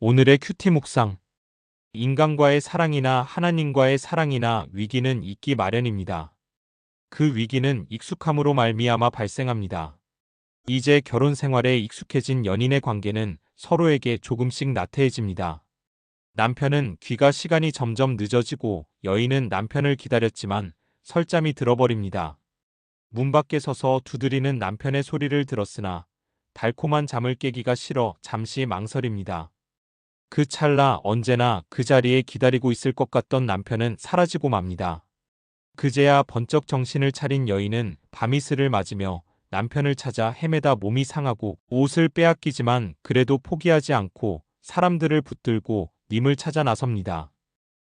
오늘의 큐티 묵상. 인간과의 사랑이나 하나님과의 사랑이나 위기는 있기 마련입니다. 그 위기는 익숙함으로 말미암아 발생합니다. 이제 결혼 생활에 익숙해진 연인의 관계는 서로에게 조금씩 나태해집니다. 남편은 귀가 시간이 점점 늦어지고 여인은 남편을 기다렸지만 설잠이 들어버립니다. 문 밖에 서서 두드리는 남편의 소리를 들었으나 달콤한 잠을 깨기가 싫어 잠시 망설입니다. 그 찰나 언제나 그 자리에 기다리고 있을 것 같던 남편은 사라지고 맙니다. 그제야 번쩍 정신을 차린 여인은 밤이슬을 맞으며 남편을 찾아 헤매다 몸이 상하고 옷을 빼앗기지만 그래도 포기하지 않고 사람들을 붙들고 님을 찾아 나섭니다.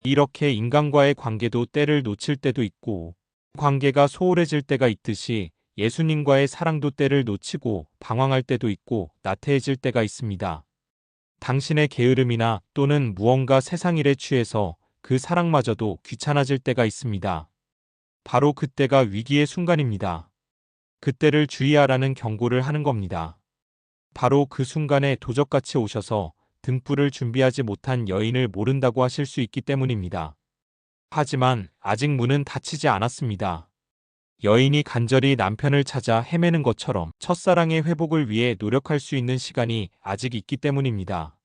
이렇게 인간과의 관계도 때를 놓칠 때도 있고 관계가 소홀해질 때가 있듯이 예수님과의 사랑도 때를 놓치고 방황할 때도 있고 나태해질 때가 있습니다. 당신의 게으름이나 또는 무언가 세상 일에 취해서 그 사랑마저도 귀찮아질 때가 있습니다. 바로 그때가 위기의 순간입니다. 그때를 주의하라는 경고를 하는 겁니다. 바로 그 순간에 도적같이 오셔서 등불을 준비하지 못한 여인을 모른다고 하실 수 있기 때문입니다. 하지만 아직 문은 닫히지 않았습니다. 여인이 간절히 남편을 찾아 헤매는 것처럼 첫사랑의 회복을 위해 노력할 수 있는 시간이 아직 있기 때문입니다.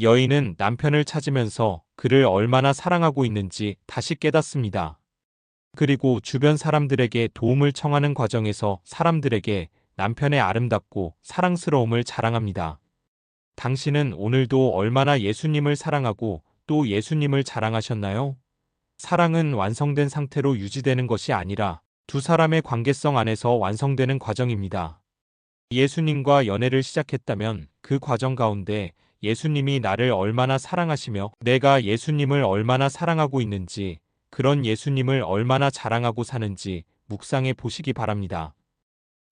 여인은 남편을 찾으면서 그를 얼마나 사랑하고 있는지 다시 깨닫습니다. 그리고 주변 사람들에게 도움을 청하는 과정에서 사람들에게 남편의 아름답고 사랑스러움을 자랑합니다. 당신은 오늘도 얼마나 예수님을 사랑하고 또 예수님을 자랑하셨나요? 사랑은 완성된 상태로 유지되는 것이 아니라 두 사람의 관계성 안에서 완성되는 과정입니다. 예수님과 연애를 시작했다면 그 과정 가운데 예수님이 나를 얼마나 사랑하시며 내가 예수님을 얼마나 사랑하고 있는지 그런 예수님을 얼마나 자랑하고 사는지 묵상해 보시기 바랍니다.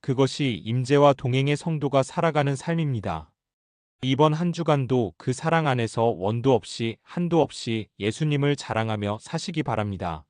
그것이 임재와 동행의 성도가 살아가는 삶입니다. 이번 한 주간도 그 사랑 안에서 원도 없이 한도 없이 예수님을 자랑하며 사시기 바랍니다.